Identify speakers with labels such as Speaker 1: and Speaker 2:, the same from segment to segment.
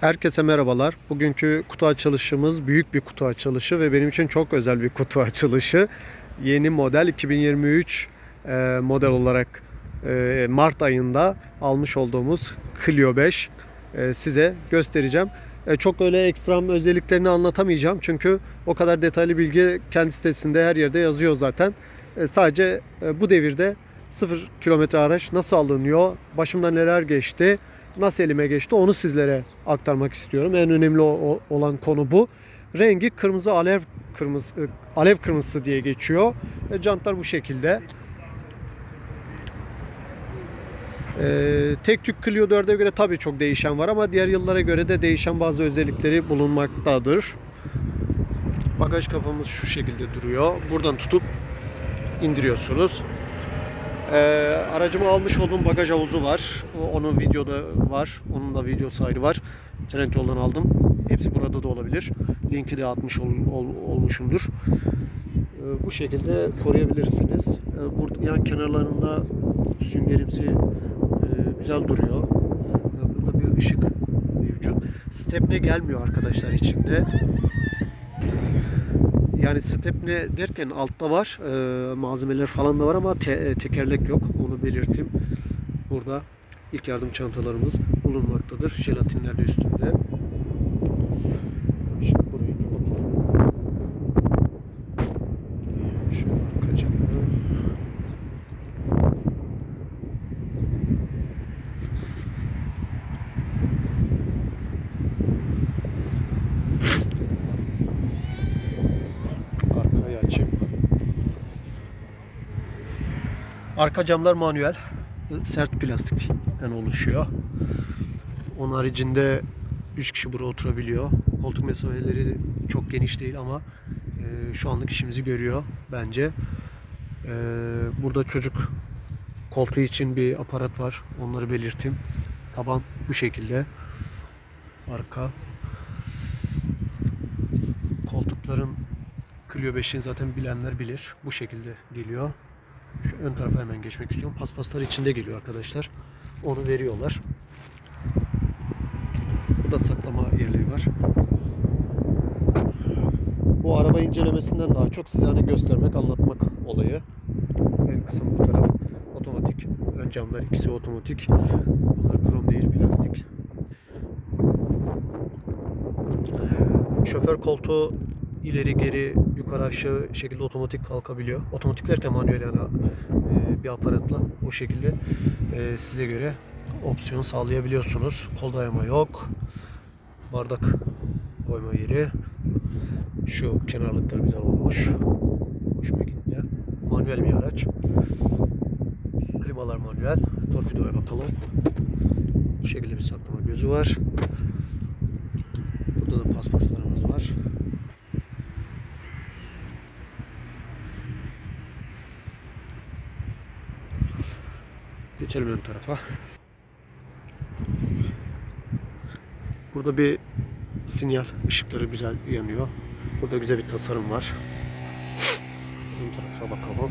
Speaker 1: Herkese merhabalar. Bugünkü kutu açılışımız büyük bir kutu açılışı ve benim için çok özel bir kutu açılışı. Yeni model 2023 e, model olarak e, Mart ayında almış olduğumuz Clio 5 e, size göstereceğim. E, çok öyle ekstrem özelliklerini anlatamayacağım çünkü o kadar detaylı bilgi kendi sitesinde her yerde yazıyor zaten. E, sadece e, bu devirde 0 kilometre araç nasıl alınıyor, başımdan neler geçti, nasıl elime geçti onu sizlere aktarmak istiyorum. En önemli olan konu bu. Rengi kırmızı alev kırmızı e, alev kırmızısı diye geçiyor. E, jantlar bu şekilde. E, tek tük Clio 4'e göre tabii çok değişen var ama diğer yıllara göre de değişen bazı özellikleri bulunmaktadır. Bagaj kapımız şu şekilde duruyor. Buradan tutup indiriyorsunuz. Ee, aracıma almış olduğum bagaj havuzu var. Onun videoda var. Onun da videosu ayrı var. Trendyol'dan aldım. Hepsi burada da olabilir. Linki de atmış ol- ol- olmuşumdur. Ee, bu şekilde koruyabilirsiniz. Ee, burada yan kenarlarında süngerimsi e, güzel duruyor. Ee, burada bir ışık mevcut. Stepne gelmiyor arkadaşlar içinde. Yani stepne derken altta var. e, malzemeler falan da var ama te- e, tekerlek yok. Onu belirteyim. Burada ilk yardım çantalarımız bulunmaktadır. Jelatinler de üstünde. Şimdi burayı bir bakalım. Şöyle arka camı. Arkayı açayım. Arka camlar manuel. Sert plastikten oluşuyor. Onun haricinde 3 kişi buraya oturabiliyor. Koltuk mesafeleri çok geniş değil ama e, şu anlık işimizi görüyor bence. E, burada çocuk koltuğu için bir aparat var. Onları belirteyim. Taban bu şekilde. Arka. Koltukların Clio 5'in zaten bilenler bilir. Bu şekilde geliyor. Şu ön tarafa hemen geçmek istiyorum. Paspaslar içinde geliyor arkadaşlar. Onu veriyorlar. Burada saklama yerleri var. Bu araba incelemesinden daha çok size hani göstermek, anlatmak olayı. En kısım bu taraf otomatik. Ön camlar ikisi otomatik. Bunlar krom değil, plastik. Şoför koltuğu ileri geri yukarı aşağı şekilde otomatik kalkabiliyor. Otomatik derken manuel yani e, bir aparatla o şekilde e, size göre opsiyon sağlayabiliyorsunuz. Kol dayama yok. Bardak koyma yeri. Şu kenarlıklar güzel olmuş. Hoşuma gitti. Manuel bir araç. Klimalar manuel. Torpidoya bakalım. Bu şekilde bir saklama gözü var. Burada da paspaslarımız var. Geçelim ön tarafa. Burada bir sinyal ışıkları güzel yanıyor. Burada güzel bir tasarım var. Ön tarafa bakalım.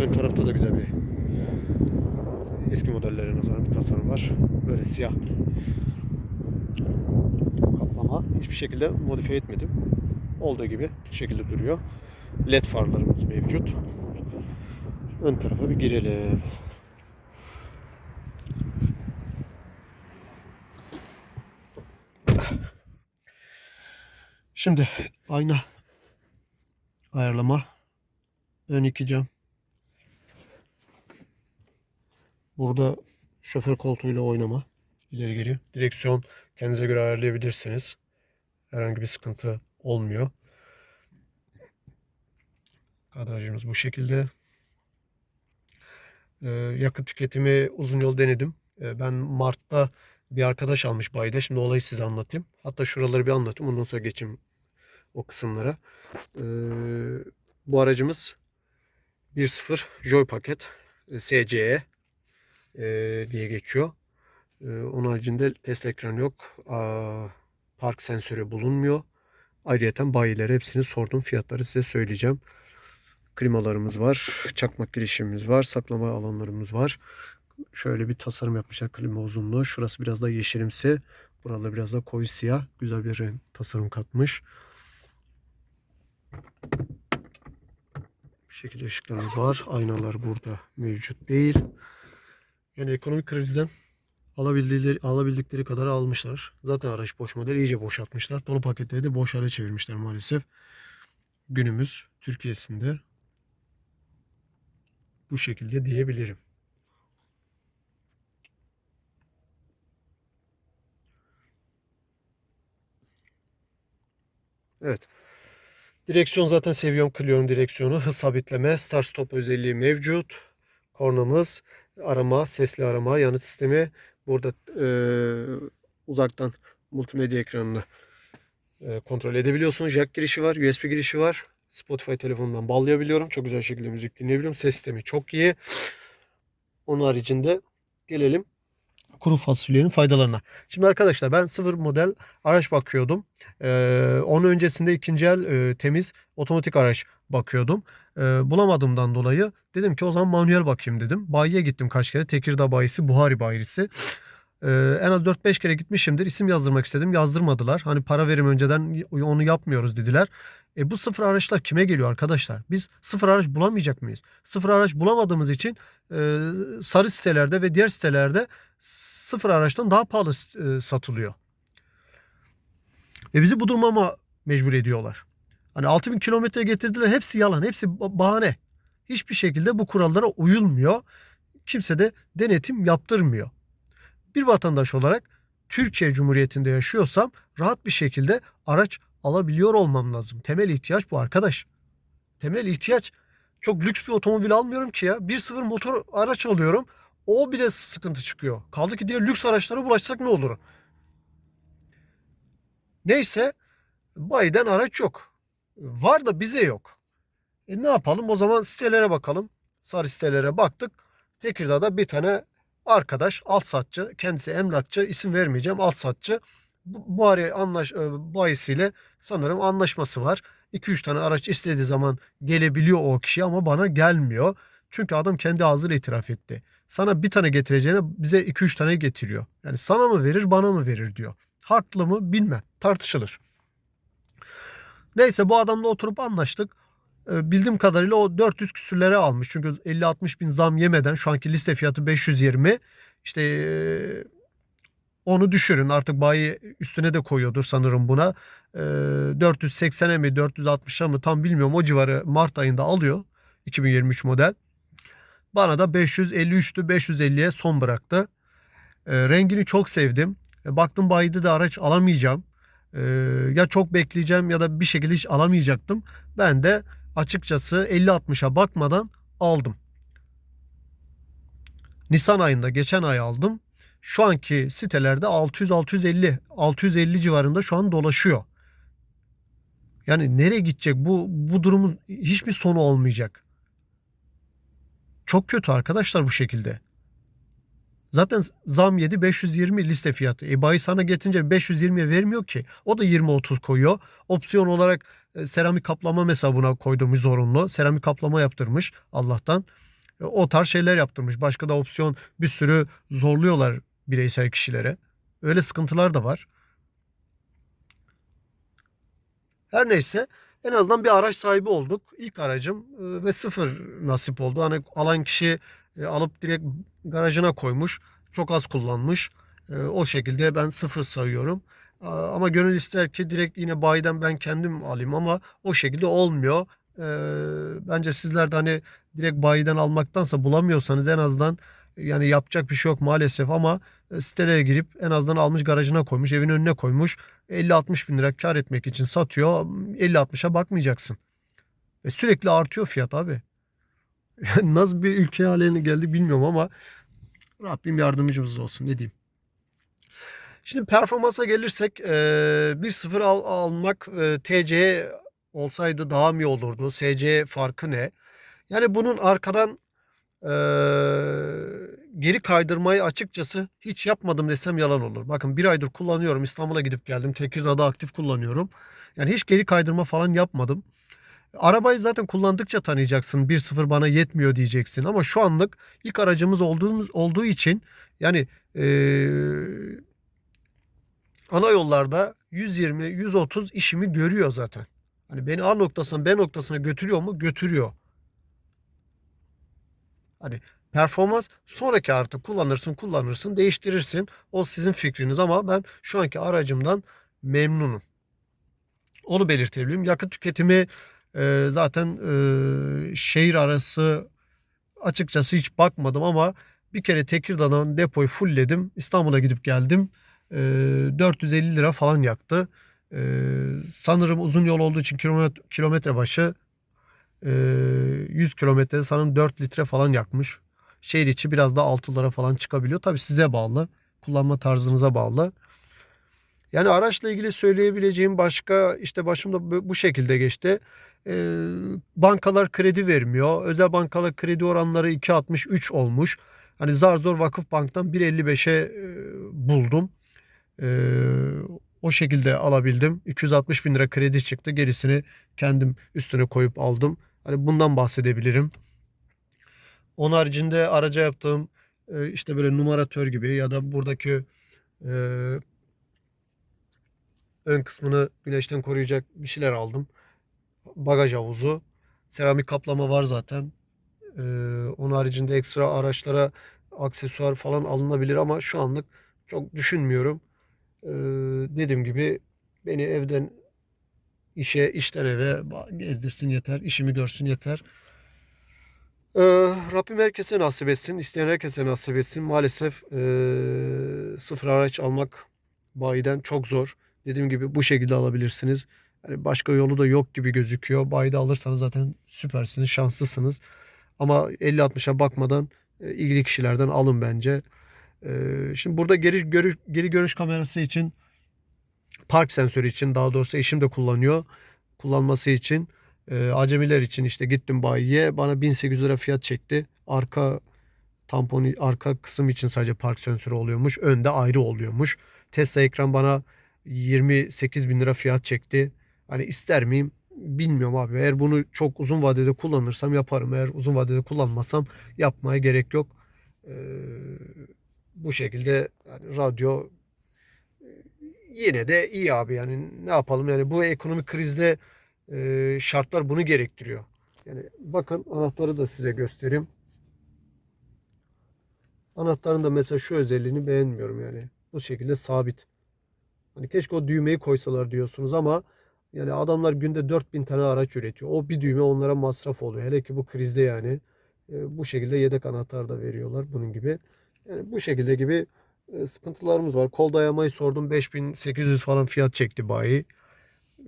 Speaker 1: Ön tarafta da güzel bir eski modellere nazaran bir tasarım var. Böyle siyah kaplama. Hiçbir şekilde modifiye etmedim. Olduğu gibi bu şekilde duruyor. LED farlarımız mevcut. Ön tarafa bir girelim. Şimdi ayna ayarlama. Ön iki cam. Burada şoför koltuğuyla oynama. İleri geri. Direksiyon kendinize göre ayarlayabilirsiniz. Herhangi bir sıkıntı olmuyor. Kadrajımız bu şekilde. Ee, yakıt tüketimi uzun yol denedim. Ee, ben Mart'ta bir arkadaş almış bayide. Şimdi olayı size anlatayım. Hatta şuraları bir anlatayım. Ondan sonra geçeyim o kısımlara. Ee, bu aracımız 1.0 Joy paket e, SCE e, diye geçiyor. Onun haricinde Tesla ekranı yok. Park sensörü bulunmuyor. Ayrıyeten bayilere hepsini sordum. Fiyatları size söyleyeceğim. Klimalarımız var. Çakmak girişimimiz var. Saklama alanlarımız var. Şöyle bir tasarım yapmışlar klima uzunluğu. Şurası biraz da yeşilimsi. Buralar biraz da koyu siyah. Güzel bir tasarım katmış. Bu şekilde ışıklarımız var. Aynalar burada mevcut değil. Yani ekonomik krizden alabildikleri, alabildikleri kadar almışlar. Zaten araç boş model iyice boşaltmışlar. Dolu paketleri de boş hale çevirmişler maalesef. Günümüz Türkiye'sinde bu şekilde diyebilirim. Evet. Direksiyon zaten seviyorum Clio'nun direksiyonu. Hız sabitleme, start stop özelliği mevcut. Kornamız, arama, sesli arama, yanıt sistemi. Burada e, uzaktan multimedya ekranını e, kontrol edebiliyorsunuz. Jack girişi var, USB girişi var. Spotify telefonundan bağlayabiliyorum. Çok güzel şekilde müzik dinleyebiliyorum. Ses sistemi çok iyi. Onun haricinde gelelim kuru fasulyenin faydalarına. Şimdi arkadaşlar ben sıfır model araç bakıyordum. Ee, onun öncesinde ikinci el e, temiz otomatik araç bakıyordum. Ee, bulamadığımdan dolayı dedim ki o zaman manuel bakayım dedim. Bayiye gittim kaç kere. Tekirdağ bayisi, Buhari bayisi. Ee, en az 4-5 kere gitmişimdir. İsim yazdırmak istedim. Yazdırmadılar. Hani para verim önceden onu yapmıyoruz dediler. E bu sıfır araçlar kime geliyor arkadaşlar? Biz sıfır araç bulamayacak mıyız? Sıfır araç bulamadığımız için e, sarı sitelerde ve diğer sitelerde sıfır araçtan daha pahalı e, satılıyor. Ve bizi bu duruma mecbur ediyorlar. Hani 6000 kilometre getirdiler hepsi yalan hepsi bahane. Hiçbir şekilde bu kurallara uyulmuyor. Kimse de denetim yaptırmıyor. Bir vatandaş olarak Türkiye Cumhuriyeti'nde yaşıyorsam rahat bir şekilde araç alabiliyor olmam lazım. Temel ihtiyaç bu arkadaş. Temel ihtiyaç çok lüks bir otomobil almıyorum ki ya. 1.0 motor araç alıyorum. O bile sıkıntı çıkıyor. Kaldı ki diğer lüks araçlara bulaşsak ne olur? Neyse bayiden araç yok. Var da bize yok. E ne yapalım? O zaman sitelere bakalım. Sarı sitelere baktık. Tekirdağ'da bir tane arkadaş alt satçı. Kendisi emlakçı. isim vermeyeceğim. Alt satçı. Bu araya anlaş, e, bayisiyle sanırım anlaşması var. 2-3 tane araç istediği zaman gelebiliyor o kişi ama bana gelmiyor. Çünkü adam kendi ağzıyla itiraf etti. Sana bir tane getireceğine bize 2-3 tane getiriyor. Yani sana mı verir bana mı verir diyor. Haklı mı bilmem tartışılır. Neyse bu adamla oturup anlaştık. Ee, bildiğim kadarıyla o 400 küsürlere almış. Çünkü 50-60 bin zam yemeden şu anki liste fiyatı 520. İşte e, onu düşürün artık bayi üstüne de koyuyordur sanırım buna. E, 480'e mi 460'a mı tam bilmiyorum o civarı Mart ayında alıyor. 2023 model. Bana da 553'tü 550'ye son bıraktı. E, rengini çok sevdim. E, baktım bayide de araç alamayacağım. E, ya çok bekleyeceğim ya da bir şekilde hiç alamayacaktım. Ben de açıkçası 50-60'a bakmadan aldım. Nisan ayında geçen ay aldım. Şu anki sitelerde 600-650 650 civarında şu an dolaşıyor. Yani nereye gidecek? Bu bu durumun hiç mi sonu olmayacak? Çok kötü arkadaşlar bu şekilde. Zaten zam yedi 520 liste fiyatı. E bayi sana getirince 520'ye vermiyor ki. O da 20-30 koyuyor. Opsiyon olarak e, seramik kaplama mesela buna koyduğumuz zorunlu. Seramik kaplama yaptırmış Allah'tan. E, o tarz şeyler yaptırmış. Başka da opsiyon bir sürü zorluyorlar bireysel kişilere. Öyle sıkıntılar da var. Her neyse en azından bir araç sahibi olduk. İlk aracım e, ve sıfır nasip oldu. Hani alan kişi e, alıp direkt garajına koymuş. Çok az kullanmış. E, o şekilde ben sıfır sayıyorum. Ama gönül ister ki direkt yine bayiden ben kendim alayım ama o şekilde olmuyor. Bence sizler de hani direkt bayiden almaktansa bulamıyorsanız en azından yani yapacak bir şey yok maalesef ama e, sitelere girip en azından almış garajına koymuş, evin önüne koymuş. 50-60 bin lira kar etmek için satıyor. 50-60'a bakmayacaksın. Ve sürekli artıyor fiyat abi. Nasıl bir ülke haline geldi bilmiyorum ama Rabbim yardımcımız olsun ne diyeyim. Şimdi performansa gelirsek 1-0 al, almak TC olsaydı daha mı iyi olurdu? SC farkı ne? Yani bunun arkadan geri kaydırmayı açıkçası hiç yapmadım desem yalan olur. Bakın bir aydır kullanıyorum. İstanbul'a gidip geldim. Tekirdağ'da aktif kullanıyorum. Yani hiç geri kaydırma falan yapmadım. Arabayı zaten kullandıkça tanıyacaksın. 1.0 bana yetmiyor diyeceksin. Ama şu anlık ilk aracımız olduğumuz olduğu için yani eee, ana yollarda 120, 130 işimi görüyor zaten. Hani beni A noktasından B noktasına götürüyor mu? Götürüyor. Hani performans sonraki artık kullanırsın kullanırsın değiştirirsin. O sizin fikriniz ama ben şu anki aracımdan memnunum. Onu belirtebilirim. Yakıt tüketimi e, zaten e, şehir arası açıkçası hiç bakmadım ama bir kere Tekirdağ'dan depoyu fullledim. İstanbul'a gidip geldim. E, 450 lira falan yaktı. E, sanırım uzun yol olduğu için kilometre, kilometre başı e, 100 kilometrede sanırım 4 litre falan yakmış. Şehir içi biraz da 6 lira falan çıkabiliyor. Tabii size bağlı. Kullanma tarzınıza bağlı. Yani araçla ilgili söyleyebileceğim başka işte başımda bu- şekilde geçti. Ee, bankalar kredi vermiyor. Özel bankalar kredi oranları 2.63 olmuş. Hani zar zor Vakıfbank'tan 1.55'e e, buldum. Ee, o şekilde alabildim. 260 bin lira kredi çıktı. Gerisini kendim üstüne koyup aldım. Hani bundan bahsedebilirim. Onun haricinde araca yaptığım e, işte böyle numaratör gibi ya da buradaki e, ön kısmını güneşten koruyacak bir şeyler aldım. Bagaj havuzu. Seramik kaplama var zaten. Ee, onun haricinde ekstra araçlara aksesuar falan alınabilir ama şu anlık çok düşünmüyorum. Ee, dediğim gibi beni evden işe, işten eve gezdirsin yeter. işimi görsün yeter. Ee, Rabbim herkese nasip etsin. isteyen herkese nasip etsin. Maalesef ee, sıfır araç almak bayiden çok zor. Dediğim gibi bu şekilde alabilirsiniz. Yani başka yolu da yok gibi gözüküyor. Bayide alırsanız zaten süpersiniz, şanslısınız. Ama 50-60'a bakmadan e, ilgili kişilerden alın bence. Ee, şimdi burada geri görüş, geri görüş kamerası için park sensörü için daha doğrusu eşim de kullanıyor. Kullanması için e, acemiler için işte gittim bayiye bana 1800 lira fiyat çekti. Arka tamponu arka kısım için sadece park sensörü oluyormuş. Önde ayrı oluyormuş. Tesla ekran bana 28 bin lira fiyat çekti. Hani ister miyim bilmiyorum abi. Eğer bunu çok uzun vadede kullanırsam yaparım. Eğer uzun vadede kullanmasam yapmaya gerek yok. Ee, bu şekilde yani radyo e, yine de iyi abi yani ne yapalım yani bu ekonomik krizde e, şartlar bunu gerektiriyor. Yani bakın anahtarı da size göstereyim. Anahtarın da mesela şu özelliğini beğenmiyorum yani. Bu şekilde sabit. Hani keşke o düğmeyi koysalar diyorsunuz ama yani adamlar günde 4000 tane araç üretiyor. O bir düğme onlara masraf oluyor. Hele ki bu krizde yani. E, bu şekilde yedek anahtar da veriyorlar bunun gibi. Yani bu şekilde gibi e, sıkıntılarımız var. Kol dayamayı sordum 5800 falan fiyat çekti bayi.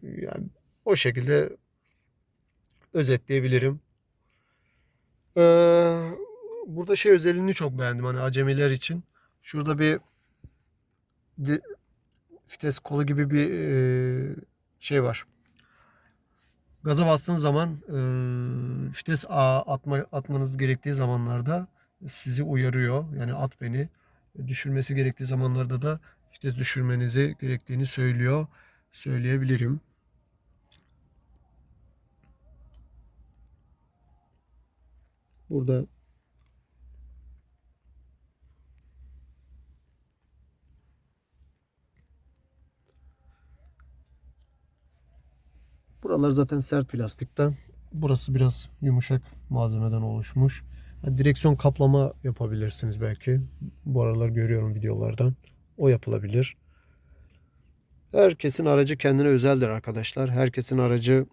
Speaker 1: Yani o şekilde özetleyebilirim. Ee, burada şey özelliğini çok beğendim hani acemiler için. Şurada bir di- vites kolu gibi bir e, şey var. Gaza bastığınız zaman e, vites a- atma, atmanız gerektiği zamanlarda sizi uyarıyor. Yani at beni. Düşürmesi gerektiği zamanlarda da vites düşürmenizi gerektiğini söylüyor. Söyleyebilirim. Burada Buralar zaten sert plastikten. Burası biraz yumuşak malzemeden oluşmuş. Ha, direksiyon kaplama yapabilirsiniz belki. Bu aralar görüyorum videolardan. O yapılabilir. Herkesin aracı kendine özeldir arkadaşlar. Herkesin aracı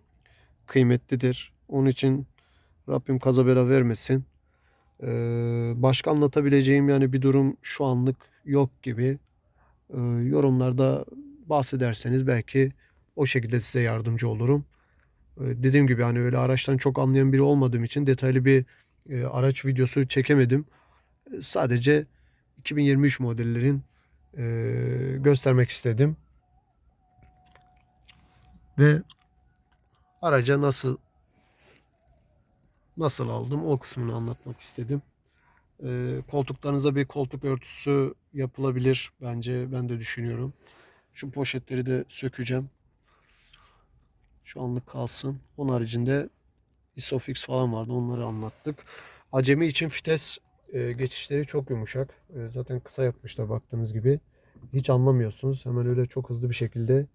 Speaker 1: kıymetlidir. Onun için Rabbim kaza bela vermesin. Ee, başka anlatabileceğim yani bir durum şu anlık yok gibi. Ee, yorumlarda bahsederseniz belki o şekilde size yardımcı olurum. Ee, dediğim gibi hani öyle araçtan çok anlayan biri olmadığım için detaylı bir e, araç videosu çekemedim. Sadece 2023 modellerin e, göstermek istedim. Ve araca nasıl nasıl aldım o kısmını anlatmak istedim. Ee, koltuklarınıza bir koltuk örtüsü yapılabilir bence ben de düşünüyorum. Şu poşetleri de sökeceğim. Şu anlık kalsın. Onun haricinde Isofix falan vardı. Onları anlattık. Acemi için vites e, geçişleri çok yumuşak. E, zaten kısa yapmışlar baktığınız gibi. Hiç anlamıyorsunuz. Hemen öyle çok hızlı bir şekilde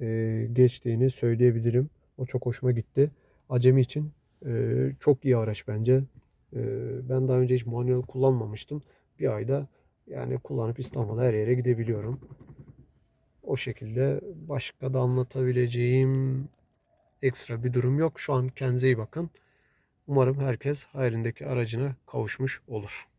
Speaker 1: e, geçtiğini söyleyebilirim. O çok hoşuma gitti. Acemi için e, çok iyi araç bence. E, ben daha önce hiç manuel kullanmamıştım. Bir ayda yani kullanıp İstanbul'a her yere gidebiliyorum. O şekilde başka da anlatabileceğim ekstra bir durum yok. Şu an kendinize iyi bakın. Umarım herkes hayalindeki aracına kavuşmuş olur.